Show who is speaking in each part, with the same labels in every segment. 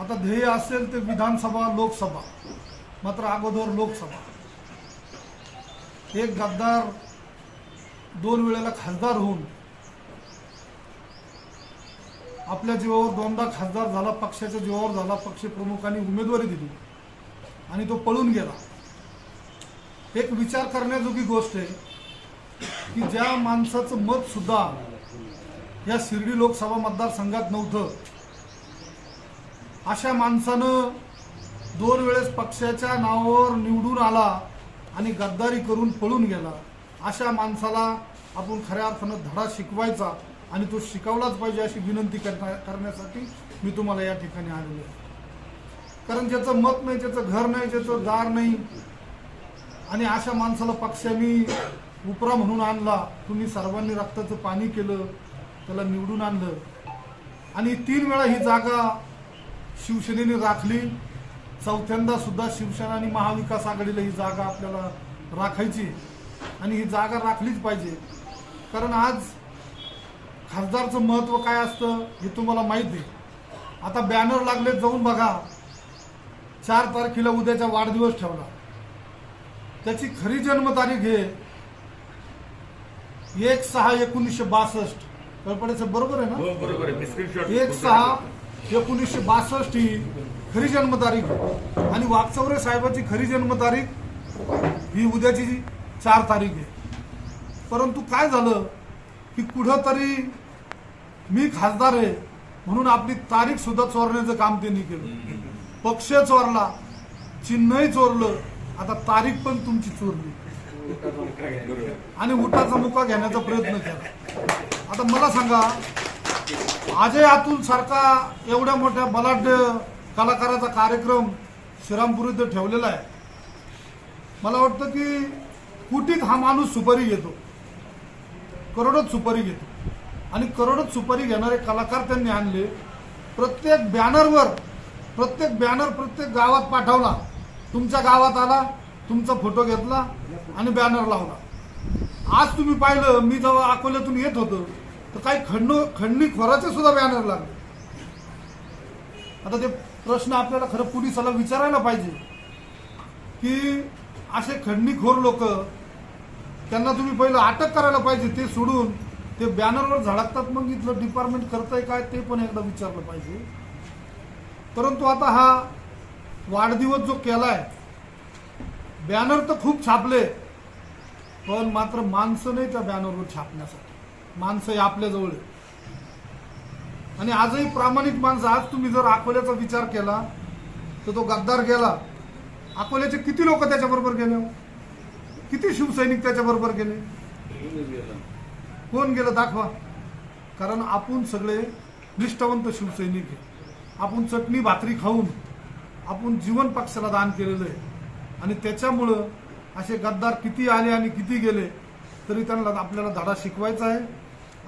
Speaker 1: आता ध्येय असेल ते विधानसभा लोकसभा मात्र अगोदर लोकसभा. एक गद्दार दोन वेळेला खासदार होऊन आपल्या जीवावर दोनदा खासदार झाला पक्षाच्या जीवावर झाला पक्ष प्रमुखांनी उमेदवारी दिली आणि तो पळून गेला. एक विचार करण्याजोगी गोष्ट आहे की ज्या माणसाचं मत सुद्धा या शिर्डी लोकसभा मतदारसंघात नव्हतं अशा माणसानं दोन वेळेस पक्षाच्या नावावर निवडून आला आणि गद्दारी करून पळून गेला. अशा माणसाला आपण खऱ्या अर्थानं धडा शिकवायचा आणि तो शिकवलाच पाहिजे अशी विनंती करण्या करण्यासाठी मी तुम्हाला या ठिकाणी आलेलो आहे. कारण ज्याचं मत नाही ज्याचं घर नाही ज्याचं दार नाही. आणि अशा माणसाला पक्षाने उपरा म्हणून आणला. तुम्ही सर्वांनी रक्ताचं पाणी केलं त्याला निवडून आणलं. आणि तीन वेळा ही जागा शिवसेनेने राखली. चौथ्यांदा सुद्धा शिवसेना आणि महाविकास आघाडीला ही जागा आपल्याला राखायची आणि ही जागा राखलीच पाहिजे. कारण आज खासदारचं महत्त्व काय असतं हे तुम्हाला माहिती आहे. आता बॅनर लागले जाऊन बघा. चार तारखेला उद्याचा वाढदिवस ठेवला. त्याची खरी जन्मतारीख आहे एक सहा एकोणीसशे बासष्ट. कळपड्याचं बरोबर आहे ना?
Speaker 2: हो बरोबर
Speaker 1: एक सहा एकोणीसशे बासष्ट ही खरी जन्मतारीख आणि वाकचौरे साहेबाची खरी जन्मतारीख ही उद्याची चार तारीख आहे. परंतु काय झालं की कुठंतरी मी खासदार आहे म्हणून आपली तारीख सुद्धा चोरण्याचं काम त्यांनी केलं. पक्ष चोरला चिन्हही चोरलं आता तारीख पण तुमची चोरली. आणि उठाचा मुका घेण्याचा प्रयत्न केला. आता मला सांगा अजय अतुल सारखा एवढ्या मोठ्या बलाढ्य कलाकाराचा कार्यक्रम श्रीरामपूर इथं ठेवलेला आहे. मला वाटतं की कुटीत हा माणूस सुपारी घेतो. करोडच सुपारी घेतो. आणि करोडच सुपारी घेणारे कलाकार त्यांनी आणले. प्रत्येक बॅनरवर प्रत्येक बॅनर प्रत्येक गावात पाठवला. तुमच्या गावात आला तुमचा फोटो घेतला आणि बॅनर लावला. आज तुम्ही पाहिलं मी जेव्हा अकोल्यातून येत होतो तर काही खंड खंडणी खोराचे सुद्धा बॅनर लागले. आता ते प्रश्न आपल्याला खरं पोलिसाला विचारायला पाहिजे. की असे खंडणीखोर लोक त्यांना तुम्ही पहिलं अटक करायला पाहिजे ते सोडून ते बॅनरवर झळकतात मग इथलं डिपार्टमेंट करतंय काय ते पण एकदा विचारलं पाहिजे. परंतु आता हा वाढदिवस जो केलाय बॅनर तर खूप छापले पण मात्र माणसं नाही त्या बॅनरवर छापण्यासाठी. माणसं हे आपल्याजवळ आहे. आणि आजही प्रामाणिक माणसं आज तुम्ही जर अकोल्याचा विचार केला तर तो गद्दार गेला. अकोल्याचे किती लोक त्याच्याबरोबर गेले हो? किती शिवसैनिक त्याच्याबरोबर गेले? कोण गेलं दाखवा. कारण आपण सगळे निष्ठावंत शिवसैनिक आहे. आपण चटणी भाकरी खाऊन आपण जीवन पक्षाला दान केलेलं आहे. आणि त्याच्यामुळं असे गद्दार किती आले आणि किती गेले तरी त्यांना आपल्याला धडा शिकवायचा आहे.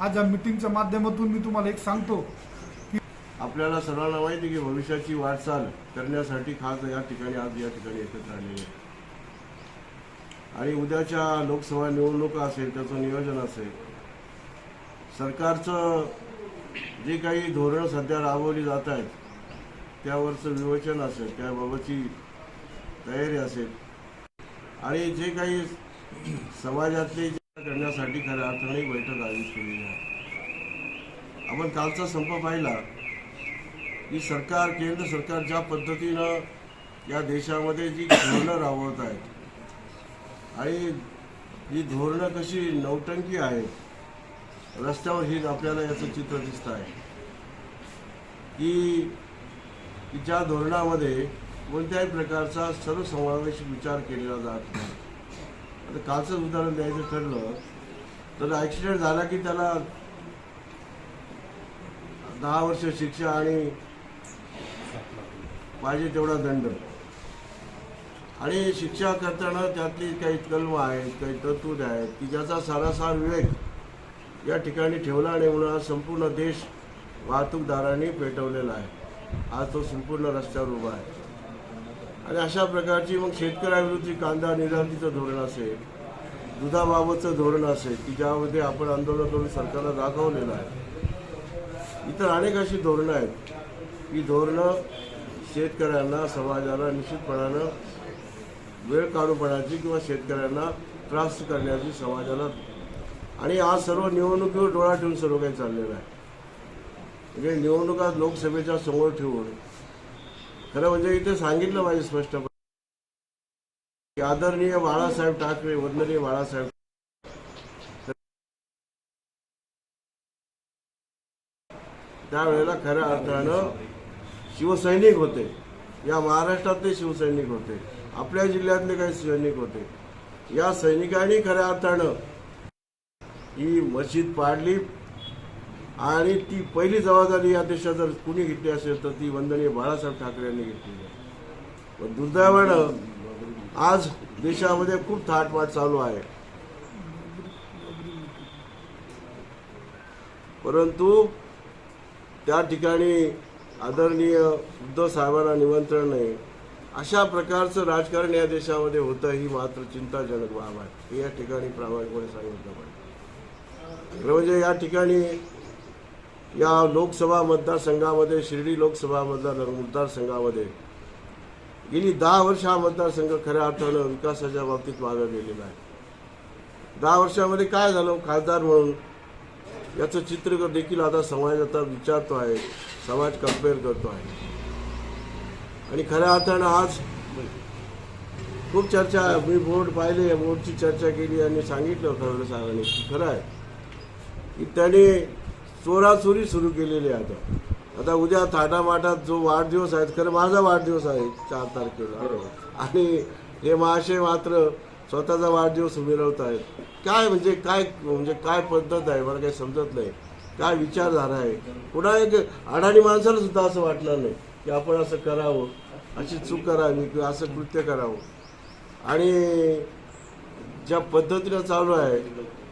Speaker 1: आज या मिटिंगच्या माध्यमातून मी तुम्हाला एक सांगतो की
Speaker 3: आपल्याला सर्वांना माहिती की भविष्याची वाटचाल करण्यासाठी खास या ठिकाणी आज या ठिकाणी एकत्र आलेले आहे. आणि उद्याच्या लोकसभा निवडणुका असेल त्याचं नियोजन असेल सरकारचं जे काही धोरणं सध्या राबवली जात आहेत त्यावरचं विवेचन असेल त्याबाबतची तयारी असेल आणि जे काही समाजातले करण्यासाठी खऱ्या अर्थाने बैठक आयोजित केलेली आहे. आपण कालचा संप पाहिला की सरकार केंद्र सरकार ज्या पद्धतीनं या देशामध्ये जी धोरणं राबवत आहेत आणि ही धोरणं कशी नौटंकी आहेत रस्त्यावर ही आपल्याला याचं चित्र दिसत आहे की की ज्या धोरणामध्ये कोणत्याही प्रकारचा सर्वसमावेशक विचार केलेला जात नाही. आता कालचं उदाहरण द्यायचं ठरलं तर ॲक्सिडेंट झाला की त्याला दहा वर्ष शिक्षा आणि पाहिजे तेवढा दंड. आणि शिक्षा करताना त्यातली काही कलम आहेत काही तरतूद आहेत की ज्याचा सारासार विवेक या ठिकाणी ठेवला नाही म्हणून आज संपूर्ण देश वाहतूकदारांनी पेटवलेला आहे. आज तो संपूर्ण रस्त्यावर उभा आहे. आणि अशा प्रकारची मग शेतकऱ्याविरुद्ध कांदा निर्यातीचं धोरण असेल दुधाबाबतचं धोरण असेल की ज्यामध्ये आपण आंदोलन करून सरकारला दाखवलेलं आहे. इतर अनेक अशी धोरणं आहेत. ही धोरणं शेतकऱ्यांना समाजाला निश्चितपणानं वेळ काढूपणाची किंवा शेतकऱ्यांना त्रास करण्याची समाजाला आणि आज सर्व निवडणुकीवर डोळा ठेवून सर्व काही चाललेलं आहे. म्हणजे निवडणुका लोकसभेच्या समोर ठेवून खरं म्हणजे इथे सांगितलं पाहिजे स्पष्टपणे. की आदरणीय बाळासाहेब ठाकरे वंदनीय बाळासाहेब त्यावेळेला खऱ्या अर्थानं शिवसैनिक होते. या महाराष्ट्रातले शिवसैनिक होते. आपल्या जिल्ह्यातले काही सैनिक होते. या सैनिकांनी खऱ्या अर्थानं ही मशीद पाडली. आणि ती पहिली जबाबदारी या देशात जर कुणी घेतली असेल तर ती वंदनीय बाळासाहेब ठाकरे यांनी घेतली आहे. पण दुर्दैवानं आज देशामध्ये खूप थाटमाट चालू आहे. परंतु त्या ठिकाणी आदरणीय उद्धव साहेबांना निमंत्रण नाही. अशा प्रकारचं राजकारण या देशामध्ये होतं ही मात्र चिंताजनक बाब आहे. हे या ठिकाणी प्रामाणिकपणे सांगितलं पाहिजे. म्हणजे या ठिकाणी या लोकसभा मतदारसंघामध्ये शिर्डी लोकसभा मतदार मतदारसंघामध्ये गेली दहा वर्ष हा मतदारसंघ खऱ्या अर्थानं विकासाच्या बाबतीत मागं गेलेला आहे. दहा वर्षामध्ये काय झालं? खासदार म्हणून याचं चित्र देखील आता समाज आता विचारतो आहे समाज कंपेअर करतो आहे. आणि खऱ्या अर्थानं आज खूप चर्चा मी बोर्ड पाहिले या बोर्डची चर्चा केली आणि सांगितलं खरं साहेबांनी की खरं आहे की त्याने चोराचोरी सुरू केलेली आहे आता. आता उद्या थाटामाटात जो वाढदिवस आहे खरं माझा वाढदिवस आहे चार तारखेला. आणि हे महाशय मात्र स्वतःचा वाढदिवस मिरवत आहेत. काय म्हणजे काय म्हणजे काय पद्धत आहे? मला काही समजत नाही. काय विचारधारा आहे? पुन्हा एक अडाणी माणसाला सुद्धा असं वाटलं नाही की आपण असं करावं अशी चूक करावी किंवा असं कृत्य करावं. आणि ज्या पद्धतीनं चालू आहे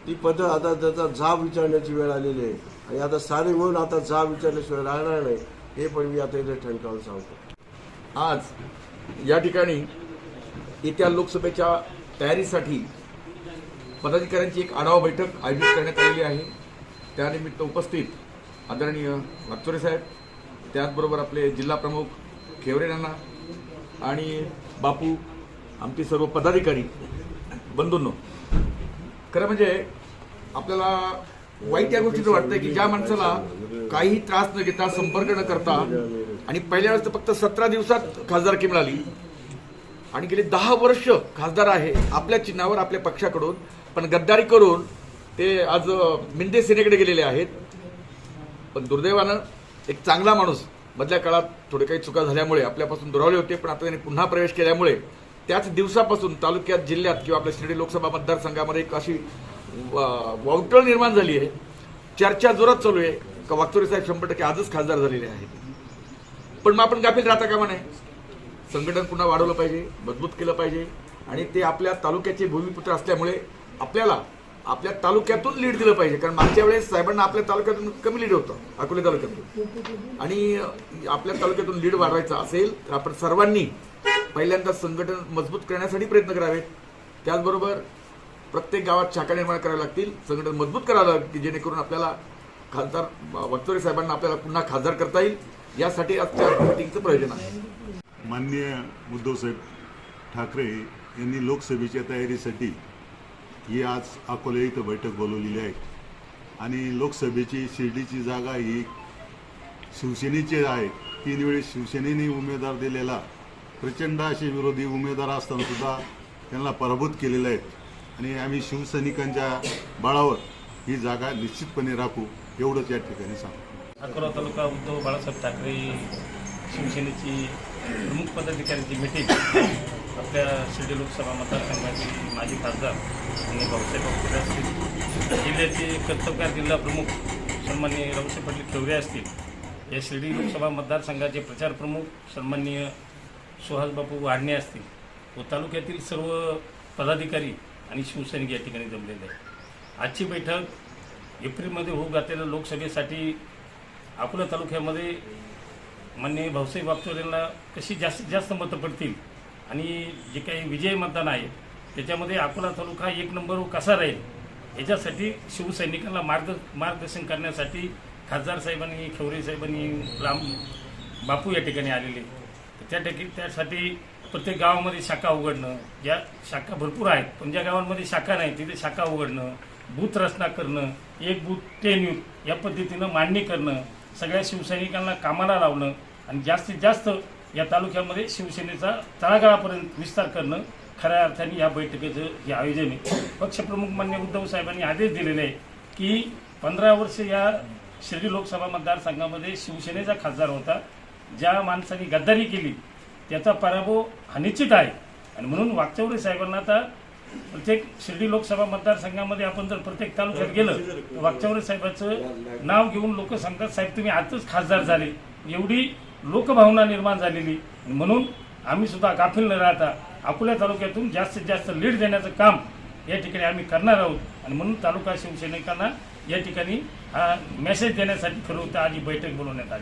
Speaker 3: ती पद्धत आता त्याचा झाप विचारण्याची वेळ आलेली आहे. आणि आता सारे म्हणून आता जा विचारल्याशिवाय राहणार नाही. हे पण मी आता इथे ठणकावून सांगतो.
Speaker 2: आज या ठिकाणी येत्या लोकसभेच्या तयारीसाठी पदाधिकाऱ्यांची एक आढावा बैठक आयोजित करण्यात आलेली आहे. त्यानिमित्त उपस्थित आदरणीय वागचोरे साहेब त्याचबरोबर आपले जिल्हा प्रमुख खेवरे नाना आणि बापू आमचे सर्व पदाधिकारी बंधूंनो. खरं म्हणजे आपल्याला वाईट या गोष्टीचं वाटतंय की ज्या माणसाला काही त्रास न घेता संपर्क न करता आणि पहिल्या वेळेस फक्त सतरा दिवसात खासदारकी मिळाली. आणि गेली दहा वर्ष खासदार आहे आपल्या चिन्हावर आपल्या पक्षाकडून. पण गद्दारी करून ते आज मिंदे सेनेकडे गेलेले आहेत. पण दुर्दैवानं एक चांगला माणूस मधल्या काळात थोडे काही चुका झाल्यामुळे आपल्यापासून दुरावले होते पण आता त्यांनी पुन्हा प्रवेश केल्यामुळे त्याच दिवसापासून तालुक्यात जिल्ह्यात किंवा आपल्या शिर्डी लोकसभा मतदारसंघामध्ये एक अशी वावटळ निर्माण झाली आहे. चर्चा जोरात चालू आहे. का वागचोरे साहेब शंभर टक्के आजच खासदार झालेले आहेत. पण मग आपण गाफील राहता कामा नाही संघटन पुन्हा वाढवलं पाहिजे मजबूत केलं पाहिजे. आणि ते आपल्या तालुक्याचे भूमिपुत्र असल्यामुळे आपल्याला आपल्या तालुक्यातून लीड दिलं पाहिजे. कारण मागच्या वेळेस साहेबांना आपल्या तालुक्यातून कमी लीड होतं अकोले तालुक्यातून. आणि आपल्या तालुक्यातून लीड वाढवायचा असेल तर आपण सर्वांनी पहिल्यांदा संघटन मजबूत करण्यासाठी प्रयत्न करावेत. त्याचबरोबर प्रत्येक गावात शाखा निर्माण कराव्या लागतील संघटन मजबूत करावं लागतील की जेणेकरून आपल्याला खासदार वक्तोरे साहेबांना आपल्याला पुन्हा खासदार करता येईल. यासाठी आजच्या मिटिंगचं प्रयोजन आहे.
Speaker 4: माननीय उद्धवसाहेब ठाकरे यांनी लोकसभेच्या तयारीसाठी ही आज अकोला इथं बैठक बोलवलेली आहे. आणि लोकसभेची शिर्डीची जागा ही शिवसेनेची आहे. तीन वेळेस शिवसेनेने उमेदवार दिलेला प्रचंड असे विरोधी उमेदवार असताना सुद्धा त्यांना पराभूत केलेले आहेत. आणि आम्ही शिवसैनिकांच्या बळावर ही जागा निश्चितपणे राखू एवढंच या ठिकाणी सांगतो.
Speaker 5: अकोला तालुका उद्धव बाळासाहेब ठाकरे शिवसेनेची प्रमुख पदाधिकाऱ्यांची मिटिंग आपल्या शिर्डी लोकसभा मतदारसंघाचे माजी खासदार आणि भाऊसाहेब असतील. जिल्ह्याचे कर्तव्यकार जिल्हा प्रमुख सन्माननीय रावसाहेब पाटील ठेवरे असतील. या शिर्डी लोकसभा मतदारसंघाचे प्रचार प्रमुख सन्माननीय सुहासबापू वाढणे असतील व तालुक्यातील सर्व पदाधिकारी आणि शिवसैनिक या ठिकाणी जमलेले आहे आजची बैठक एप्रिलमध्ये होऊ घातलेल्या लोकसभेसाठी अकोला तालुक्यामध्ये माननीय भाऊसाहेब यांना कशी जास्तीत जास्त मतं पडतील आणि जे काही विजय मतदान आहे त्याच्यामध्ये अकोला तालुका एक नंबर कसा राहील याच्यासाठी शिवसैनिकांना मार्ग मार्गदर्शन करण्यासाठी खासदार साहेबांनी खेवरे साहेबांनी राम बापू या ठिकाणी आलेले त्या ठिकाणी त्यासाठी प्रत्येक गावामध्ये शाखा उघडणं ज्या शाखा भरपूर आहेत पण ज्या गावांमध्ये शाखा नाही तिथे शाखा उघडणं बूथ रचना करणं एक बूथ टेन यूथ या पद्धतीनं मांडणी करणं सगळ्या शिवसैनिकांना कामाला लावणं आणि जास्तीत जास्त या तालुक्यामध्ये शिवसेनेचा तळागाळापर्यंत विस्तार करणं खऱ्या अर्थाने या बैठकीचं हे आयोजन आहे. पक्षप्रमुख मान्य उद्धव साहेबांनी आदेश दिलेले आहे की पंधरा वर्ष या शिर्डी लोकसभा मतदारसंघामध्ये शिवसेनेचा खासदार होता. ज्या माणसाने गद्दारी केली त्याचा पराभव हा निश्चित आहे. आणि म्हणून वागचौरे साहेबांना आता प्रत्येक शिर्डी लोकसभा मतदारसंघामध्ये आपण जर प्रत्येक तालुक्यात गेलं तर वागचौरे साहेबाचं नाव घेऊन लोक सांगतात साहेब तुम्ही आजच खासदार झाले. एवढी लोकभावना निर्माण झालेली. म्हणून आम्ही सुद्धा गाफील न राहता अकोल्या तालुक्यातून जास्तीत जास्त लीड देण्याचं काम या ठिकाणी आम्ही करणार आहोत. आणि म्हणून तालुका शिवसैनिकांना या ठिकाणी हा मेसेज देण्यासाठी खरं होतं आज ही बैठक बोलवण्यात आली.